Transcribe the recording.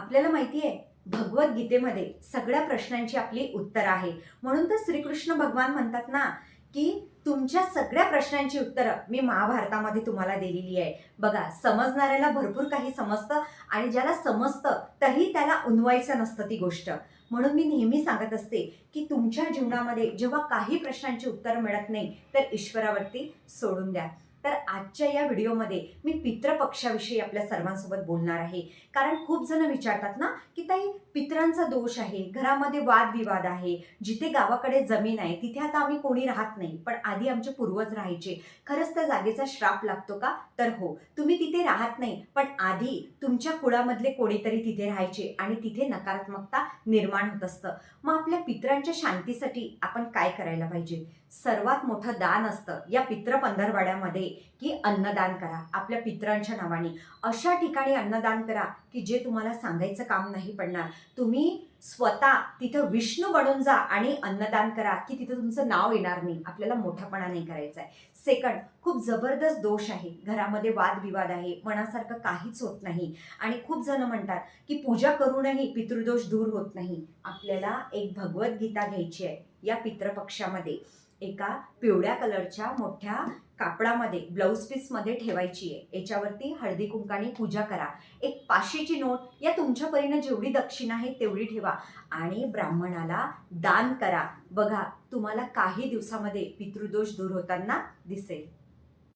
आपल्याला माहिती आहे भगवद्गीतेमध्ये सगळ्या प्रश्नांची आपली उत्तरं आहे. म्हणून तर श्रीकृष्ण भगवान म्हणतात ना की तुमच्या सगळ्या प्रश्नांची उत्तरं मी महाभारतामध्ये तुम्हाला दिलेली आहे. बघा समजणाऱ्याला भरपूर काही समजतं आणि ज्याला समजतं तरी त्याला उनवायचं नसतं ती गोष्ट. म्हणून मी नेहमी सांगत असते की तुमच्या जीवनामध्ये जेव्हा काही प्रश्नांची उत्तरं मिळत नाही तर ईश्वरावरती सोडून द्या. तर आजच्या या व्हिडिओमध्ये मी पितृपक्षाविषयी आपल्या सर्वांसोबत बोलणार आहे. कारण खूप जण विचारतात ना की ताई पितरांचा दोष आहे घरामध्ये वादविवाद आहे जिथे गावाकडे जमीन आहे तिथे आता आम्ही कोणी राहत नाही पण आधी आमचे पूर्वज राहायचे. खरंच त्या जागेचा श्राप लागतो का? तर हो तुम्ही तिथे राहत नाही पण आधी तुमच्या कुळामधले कोणीतरी तिथे राहायचे आणि तिथे नकारात्मकता निर्माण होत असतं. मग आपल्या पितरांच्या शांतीसाठी आपण काय करायला पाहिजे? सर्वात मोठं दान असतं या पित्र पंधरवाड्यामध्ये की अन्नदान करा आपल्या पितरांच्या नावाने. अशा ठिकाणी अन्नदान करा की जे तुम्हाला सांगायचं काम नाही पडणार. तुम्ही स्वतः तिथं विष्णू बनून जा आणि अन्नदान करा की तिथं तुमचं नाव येणार नाही. आपल्याला मोठापणा नाही करायचा आहे सेकंड खूप जबरदस्त दोष आहे. घरामध्ये वादविवाद आहे. मनासारखं काहीच होत नाही. आणि खूप जण म्हणतात की पूजा करूनही पितृदोष दूर होत नाही. आपल्याला एक भगवद्गीता घ्यायची आहे या पितृपक्षामध्ये. एका पिवळ्या कलरच्या मोठ्या कापडामध्ये ब्लाऊज पीसमध्ये ठेवायची आहे. याच्यावरती हळदी कुंकाने पूजा करा. एक पाशीची नोट या तुमच्या परीनं जेवढी दक्षिणा आहे तेवढी ठेवा आणि ब्राह्मणाला दान करा. बघा तुम्हाला काही दिवसामध्ये पितृदोष दूर होताना दिसेल.